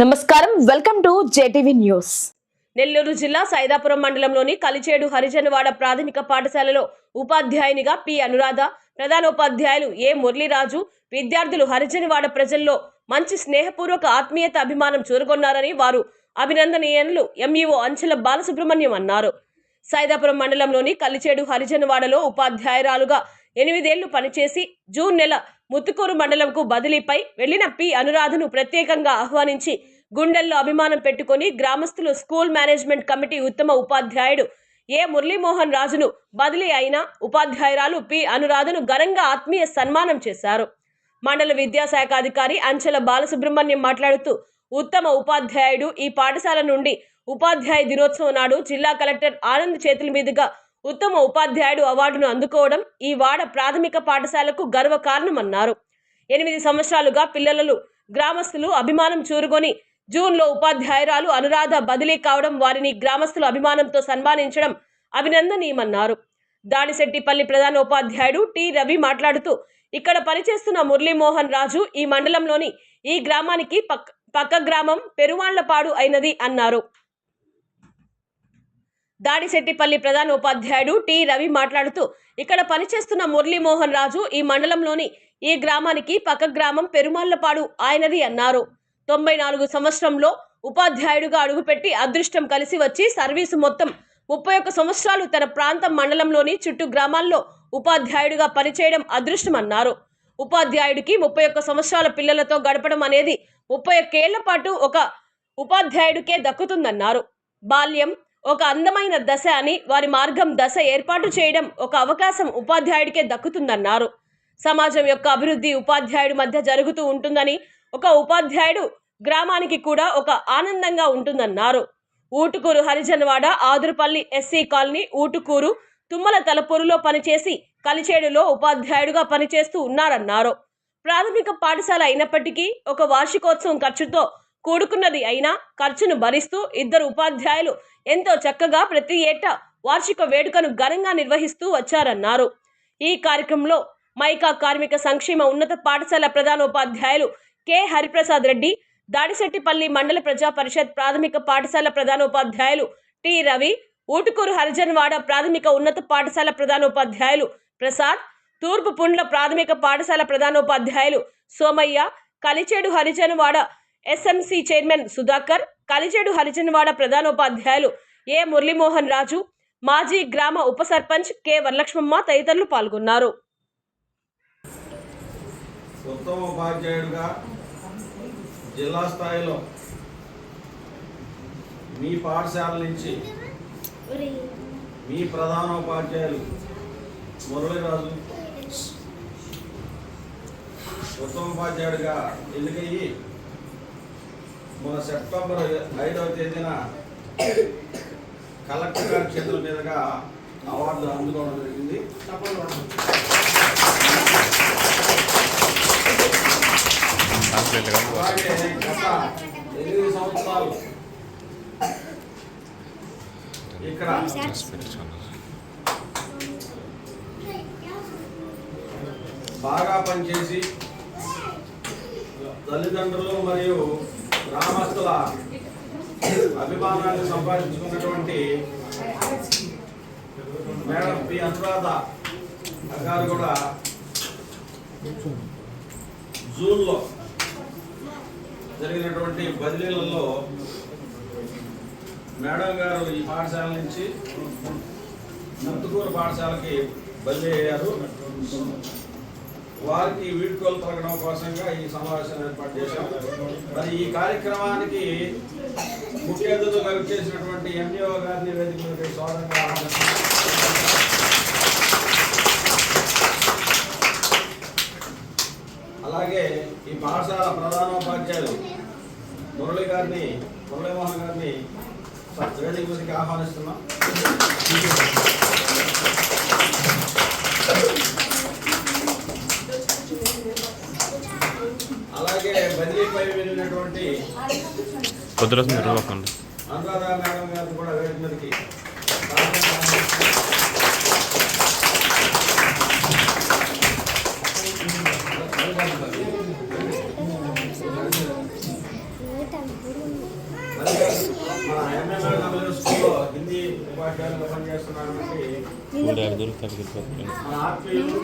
నమస్కారం. Welcome to JTV news. Nellore జిల్లా సైదాపురం మండలంలోని కలిచేడు హరిజనవాడ ప్రాథమిక పాఠశాలలో ఉపాధ్యాయునిగా పి అనురాధ ప్రధానోపాధ్యాయులు ఏ మురళీరాజు విద్యార్థులు హరిజనవాడ ప్రజల్లో మంచి స్నేహపూర్వక ఆత్మీయత అభిమానం చూరగొన్నారని వారు అభినందనీయులు ఎంఈఓ అంచెల బాలసుబ్రహ్మణ్యం అన్నారు. సైదాపురం మండలంలోని కలిచేడు హరిజనవాడలో ఉపాధ్యాయురాలుగా ఎనిమిదేళ్ళు పనిచేసి జూన్ నెల ముత్తుకూరు మండలంకు బదిలీపై వెళ్ళిన పి. అనురాధను ప్రత్యేకంగా ఆహ్వానించి గుండెల్లో అభిమానం పెట్టుకొని గ్రామస్తులు స్కూల్ మేనేజ్మెంట్ కమిటీ ఉత్తమ ఉపాధ్యాయుడు ఏ. మురళీమోహన్ రాజును బదిలీ అయిన ఉపాధ్యాయురాలు పి. అనురాధను ఘనంగా ఆత్మీయ సన్మానం చేశారు. మండల విద్యాశాఖ అధికారి అంచెల బాలసుబ్రహ్మణ్యం మాట్లాడుతూ ఉత్తమ ఉపాధ్యాయుడు. ఈ పాఠశాల నుండి ఉపాధ్యాయ దినోత్సవం నాడు జిల్లా కలెక్టర్ ఆనంద్ చేతుల మీదుగా ఉత్తమ ఉపాధ్యాయుడు అవార్డును అందుకోవడం ఈ వాడ ప్రాథమిక పాఠశాలకు గర్వకారణమన్నారు ఎనిమిది సంవత్సరాలుగా పిల్లలు గ్రామస్తులు అభిమానం చూరుకొని జూన్లో ఉపాధ్యాయురాలు అనురాధ బదిలీ కావడం వారిని గ్రామస్తులు అభిమానంతో సన్మానించడం అభినందనీయమన్నారు. దాడిశెట్టిపల్లి ప్రధాన ఉపాధ్యాయుడు టి. రవి మాట్లాడుతూ ఇక్కడ పనిచేస్తున్న మురళీమోహన్ రాజు ఈ మండలంలోని ఈ గ్రామానికి పక్క పక్క గ్రామం పెరువాళ్ళపాడు అయినది అన్నారు. దాడిశెట్టిపల్లి ప్రధాన ఉపాధ్యాయుడు టి. రవి మాట్లాడుతూ ఇక్కడ పనిచేస్తున్న మురళీమోహన్ రాజు ఈ మండలంలోని ఈ గ్రామానికి పక్క గ్రామం పెరుమాళ్ళపాడు ఆయనది అన్నారు. తొంభై నాలుగు సంవత్సరంలో ఉపాధ్యాయుడిగా అడుగుపెట్టి అదృష్టం కలిసి వచ్చి సర్వీసు మొత్తం ముప్పై ఒక్క సంవత్సరాలు తన ప్రాంతం మండలంలోని చుట్టూ గ్రామాల్లో ఉపాధ్యాయుడిగా పనిచేయడం అదృష్టం అన్నారు ఉపాధ్యాయుడికి ముప్పై ఒక్క సంవత్సరాల పిల్లలతో గడపడం అనేది ముప్పై ఒక్కేళ్ళ పాటు ఒక ఉపాధ్యాయుడికే దక్కుతుందన్నారు. బాల్యం ఒక అందమైన దశ అని వారి మార్గం దశ ఏర్పాటు చేయడం ఒక అవకాశం ఉపాధ్యాయుడికే దక్కుతుందన్నారు. సమాజం యొక్క అభివృద్ధి ఉపాధ్యాయుడి మధ్య జరుగుతూ ఉంటుందని ఒక ఉపాధ్యాయుడు గ్రామానికి కూడా ఒక ఆనందంగా ఉంటుందన్నారు. ఊటుకూరు హరిజనవాడ ఆదురుపల్లి ఎస్సీ కాలనీ ఊటుకూరు తుమ్మల తలపూరులో పనిచేసి కలిచేడులో ఉపాధ్యాయుడుగా పనిచేస్తూ ఉన్నారన్నారు. ప్రాథమిక పాఠశాల అయినప్పటికీ ఒక వార్షికోత్సవం ఖర్చుతో కూడుకున్నది అయినా ఖర్చును భరిస్తూ ఇద్దరు ఉపాధ్యాయులు ఎంతో చక్కగా ప్రతి ఏటా వార్షిక వేడుకను ఘనంగా నిర్వహిస్తూ వచ్చారన్నారు. ఈ కార్యక్రమంలో మైకా కార్మిక సంక్షేమ ఉన్నత పాఠశాల ప్రధానోపాధ్యాయులు కె. హరిప్రసాద్ రెడ్డి దాడిశెట్టిపల్లి మండల ప్రజా పరిషత్ ప్రాథమిక పాఠశాల ప్రధానోపాధ్యాయులు టి. రవి ఊటుకూరు హరిజన్వాడ ప్రాథమిక ఉన్నత పాఠశాల ప్రధానోపాధ్యాయులు ప్రసాద్ తూర్పు పుండ్ల ప్రాథమిక పాఠశాల ప్రధానోపాధ్యాయులు సోమయ్య కలిచేడు హరిజన్వాడ ఎస్ఎంసీ చైర్మన్ సుధాకర్ కలిచేడు హరిజన్వాడ ప్రధానోపాధ్యాయులు ఏ మురళీమోహన్ రాజు మాజీ గ్రామ ఉప సర్పంచ్ కె వరలక్ష్మమ్మ తదితరులు పాల్గొన్నారు. ఉత్తమ ఉపాధ్యాయుడిగా జిల్లా స్థాయిలో మీ పాఠశాల నుంచి మీ ప్రధాన ఉపాధ్యాయులు మురళీరాజు ఉత్తమ ఉపాధ్యాయుడిగా ఎన్నికయ్యి మన సెప్టెంబర్ ఐదవ తేదీన కలెక్టర్ గారి చేతుల మీదుగా అవార్డులు అందుకోవడం జరిగింది. అలాగే గత ఎనిమిది సంవత్సరాలు ఇక్కడ బాగా పనిచేసి తల్లిదండ్రులు మరియు గ్రామస్తుల అభిమానాన్ని సంపాదించుకున్నటువంటి మేడం పి. అనురాధ గారు కూడా జూన్లో జరిగినటువంటి బదిలీలలో మేడం గారు ఈ పాఠశాల నుంచి నందుకూరు పాఠశాలకి బదిలీ అయ్యారు. వారికి వీడ్కోలు తొలగడం కోసంగా ఈ సమావేశం ఏర్పాటు చేశాం. మరి ఈ కార్యక్రమానికి ముఖ్య అతిథులుగా చేసినటువంటి ఎండిఓ గారిని వేదిక స్వాగతంగా అలాగే ఈ పాఠశాల ప్రధానోపాధ్యాయులు మురళి గారిని మురళీమోహన్ గారిని వేదిక మీదకి ఆహ్వానిస్తున్నాం. నిర్వాహకండి అనురాధ మేడం కూడా మీదకి హిందీ మన ఆత్మీయులు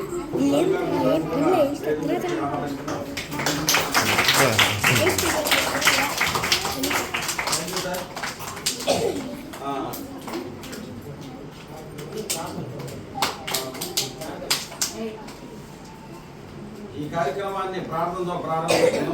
ఈ కార్యక్రమాన్ని ప్రార్థనతో ప్రారంభిస్తున్నాం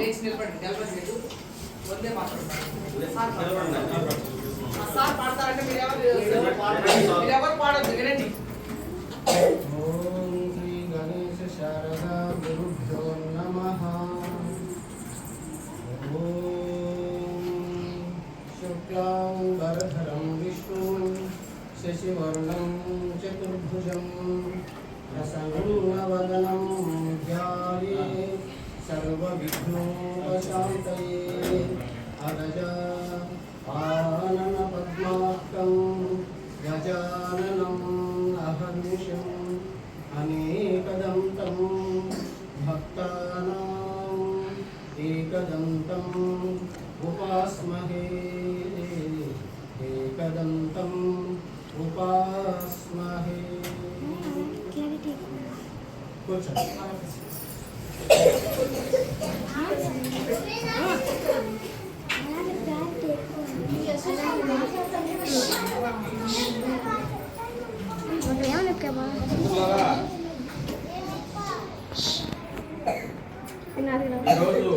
ఈరోజు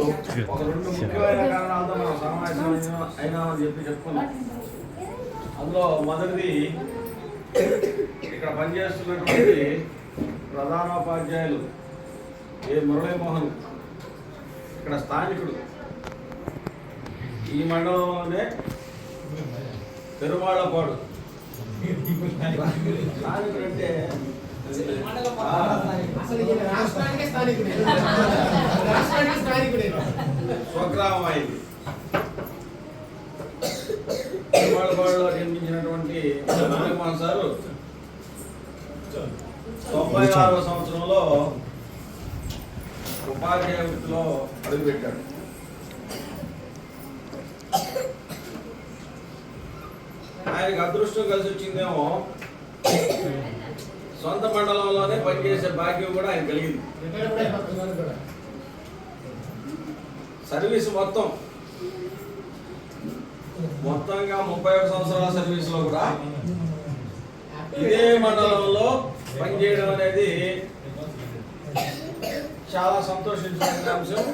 ఒక రెండు ముఖ్యమైన కారణాలతో మనం సమావేశం అయినా- అయినామని చెప్పి చెప్పుకున్నాం అందులో మొదటిది ఇక్కడ పనిచేస్తున్నటువంటి ప్రధానోపాధ్యాయులు ఏ మురళీమోహన్ ఇక్కడ స్థానికుడు. ఈ మండలంలోనే పెరుమాళ్ళపాడు స్థానికుడు అంటే స్వగ్రామం అయింది జన్మించినటువంటి నాగమోహన్ సారు తొంభై ఆరవ సంవత్సరంలో ఉపాధ్యాయులో అడుగుపెట్టాడు. ఆయనకు అదృష్టం కలిసి వచ్చిందేమో సొంత మండలంలోనే పనిచేసే భాగ్యం కూడా ఆయన కలిగింది. సర్వీస్ మొత్తం. మొత్తంగా ముప్పై ఒక సంవత్సరాల సర్వీస్లో కూడా ఇదే మండలంలో పనిచేయడం అనేది చాలా సంతోషించిన అంశం.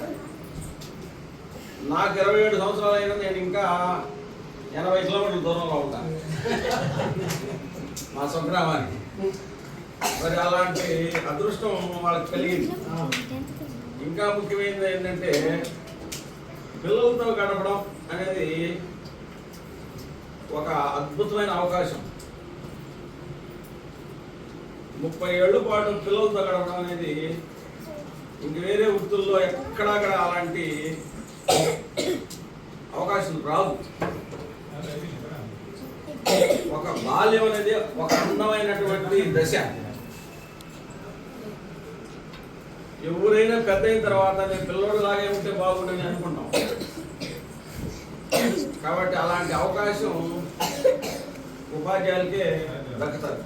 నాకు ఇరవై ఏడు సంవత్సరాలు అయినా నేను ఇంకా ఎనభై కిలోమీటర్ల దూరంలో ఉంటాను మా స్వగ్రామానికి. మరి అలాంటి అదృష్టం వాళ్ళకి కలిగింది. ఇంకా ముఖ్యమైనది ఏంటంటే పిల్లలతో గడపడం అనేది ఒక అద్భుతమైన అవకాశం. ముప్పై ఏళ్ళు పాటు పిల్లలతో గడపడం అనేది ఇంక వేరే వృత్తుల్లో ఎక్కడక్కడ అలాంటి అవకాశం రాదు. ఒక బాల్యం అనేది ఒక అందమైనటువంటి దశ. ఎవరైనా పెద్ద అయిన తర్వాత నేను పిల్లోడు లాగే ఉంటే బాగుండని అనుకుంటాం. కాబట్టి అలాంటి అవకాశం ఉపాధ్యాయులకే దక్కుతుంది.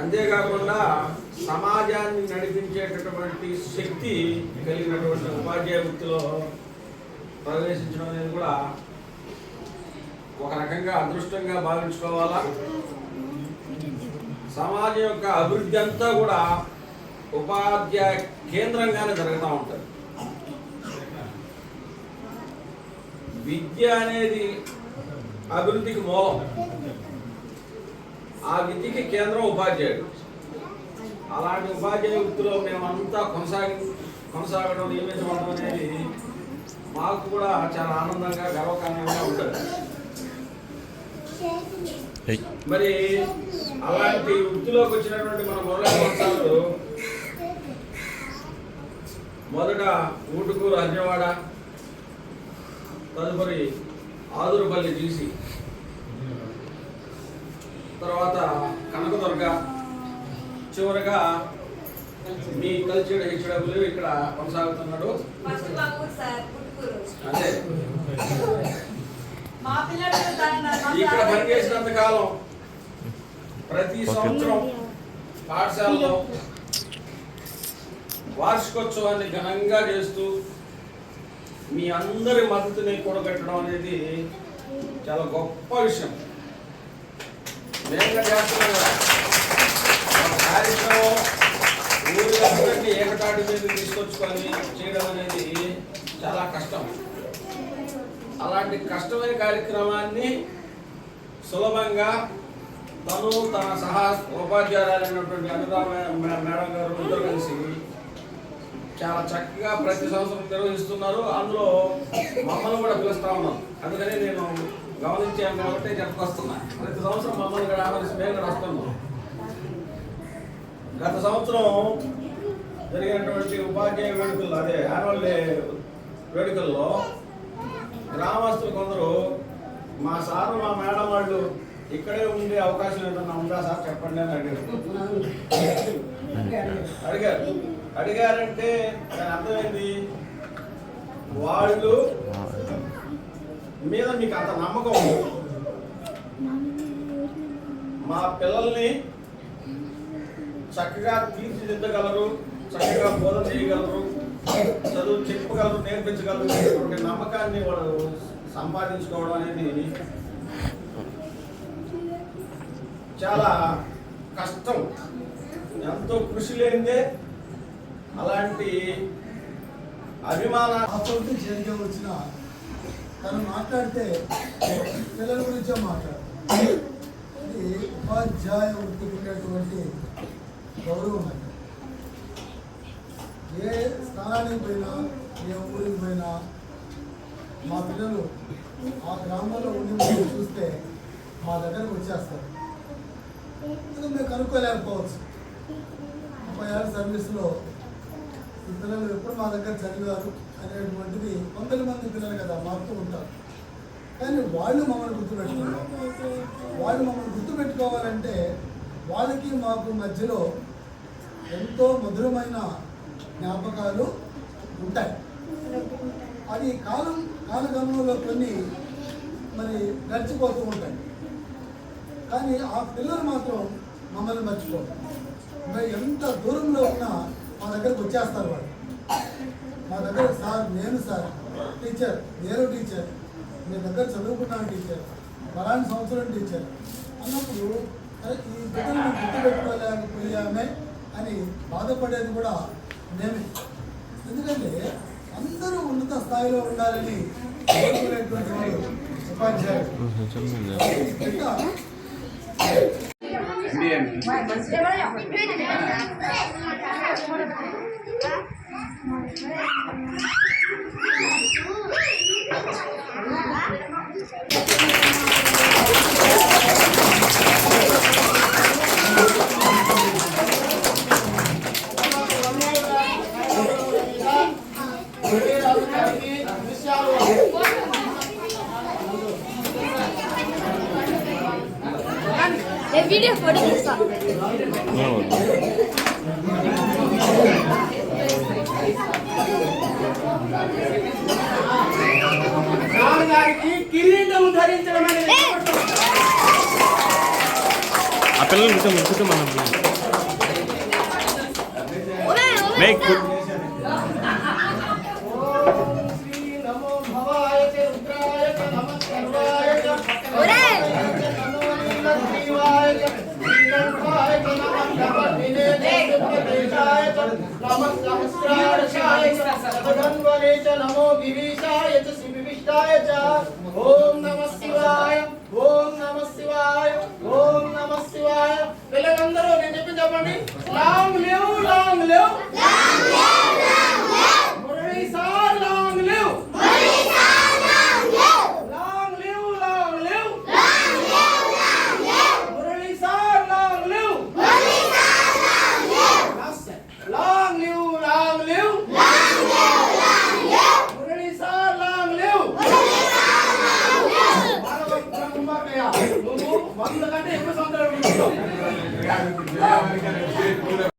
అంతేకాకుండా సమాజాన్ని నడిపించేటటువంటి శక్తి కలిగినటువంటి ఉపాధ్యాయ వృత్తిలో ప్రవేశించడం అనేది కూడా ఒక రకంగా అదృష్టంగా భావించుకోవాలా? సమాజం యొక్క అభివృద్ధి అంతా కూడా ఉపాధ్యాయ కేంద్రంగానే జరుగుతూ ఉంటుంది. విద్య అనేది అభివృద్ధికి మూలం. ఆ విద్యకి కేంద్రం ఉపాధ్యాయుడు. అలాంటి ఉపాధ్యాయ వృత్తిలో మేమంతా కొనసాగి కొనసాగడం నియమించడం అనేది మాకు కూడా చాలా ఆనందంగా గర్వకారణంగా ఉంటుంది. మరి అలాంటి వృత్తిలోకి వచ్చినటువంటి మన మురళీమోహన్ సారు మొదట ఊటుకూరు అర్జవాడ తదుపరి ఆదురుపల్లి జీసి తర్వాత కనకదుర్గ చివరగా మీ కల్చర్ హెచ్డబ్ల్యూ ఇక్కడ కొనసాగుతున్నాడు. అదే మా పిల్లలు దాన్ని- మా ఇక్కడ పనిచేసినంత కాలం ప్రతి సంవత్సరం పాఠశాలలో వార్షికోత్సవాన్ని ఘనంగా చేస్తూ మీ అందరి మద్దతుని కూడగట్టడం అనేది చాలా గొప్ప విషయం. వేగంగా చేస్తున్నాం కార్యక్రమం ఊరికందరినీ ఏకతాటి మీద తీసుకొచ్చుకొని చేయడం అనేది చాలా కష్టం. అలాంటి కష్టమైన కార్యక్రమాన్ని సులభంగా తను తన సహా ఉపాధ్యాయులైనటువంటి అనురామ మేడం గారు ఇద్దరు కలిసి చాలా చక్కగా ప్రతి సంవత్సరం నిర్వహిస్తున్నారు. అందులో మమ్మల్ని కూడా పిలుస్తా ఉన్నాం. అందుకని నేను గమనించాను కాబట్టి చెప్పొస్తున్నా. ప్రతి సంవత్సరం మమ్మల్ని కూడా ఆమరిసి మేము కూడా వస్తున్నాం. గత సంవత్సరం జరిగినటువంటి ఉపాధ్యాయ వేడుకలు అదే యాన్యువల్ డే వేడుకల్లో గ్రామస్తులు కొందరు మా సారు మా మేడం వాళ్ళు ఇక్కడే ఉండే అవకాశం ఏమన్నా ఉందా సార్? చెప్పండి అని అడిగారు. అడిగారు. అడిగారంటే దాని అర్థమైంది వాళ్ళు మీద మీకు అంత నమ్మకం ఉంది. మా పిల్లల్ని చక్కగా తీర్చిదిద్దగలరు చక్కగా బోధన చేయగలరు. చదువు చెప్పగలరు నేర్పించగలరు నమ్మకాన్ని వాడు సంపాదించుకోవడం అనేది చాలా కష్టం. ఎంతో కృషి లేనిదే అలాంటి అభిమాన జరిగే వచ్చిన తను మాట్లాడితే పిల్లల గురించే మాట్లాడు ఇది ఉపాధ్యాయ వృత్తికి గౌరవం అది. ఏ స్థానానికి పోయినా ఏ ఊరికి పోయినా మా పిల్లలు ఆ గ్రామంలో ఉండి చూస్తే మా దగ్గరకు వచ్చేస్తారు. అది మేము కనుక్కోలేకపోవచ్చు. ముప్పై ఏళ్ళ సర్వీస్లో ఈ పిల్లలు ఎప్పుడు మా దగ్గర చదివారు అనేటువంటిది వందల మంది పిల్లలు కదా మారుతూ ఉంటారు. కానీ వాళ్ళు మమ్మల్ని గుర్తుపెట్టుకోవాలి వాళ్ళు మమ్మల్ని గుర్తుపెట్టుకోవాలంటే వాళ్ళకి మాకు మధ్యలో ఎంతో మధురమైన జ్ఞాపకాలు ఉంటాయి. అది కాలం కాలగమనంలో కొన్ని మరి గడిచిపోతూ ఉంటాయి. కానీ ఆ పిల్లలు మాత్రం మమ్మల్ని మర్చిపోతారు ఎంత దూరంలో ఉన్నా మా దగ్గరకు వచ్చేస్తారు వాళ్ళు. మా దగ్గర సార్ నేను సార్ టీచర్ నేను టీచర్ మీ దగ్గర చదువుకున్నాను టీచర్ పలాంటి సంవత్సరం టీచర్ అన్నప్పుడు ఈ బిడ్డలు గుర్తుపెట్టుకోలేకపోయామే అని బాధపడేది కూడా నేమే ఎందుకంటే అందరూ ఉన్నత స్థాయిలో ఉండాలని కోరుకునేటువంటి వాడు ఉపాధ్యాయుడు ఈ బిడ్డ వీడియో ఫోటో తీస్తా. రామగారికి కిరీటం ధరించడం ఆ పిల్లలు కూర్చో కూర్చో మనం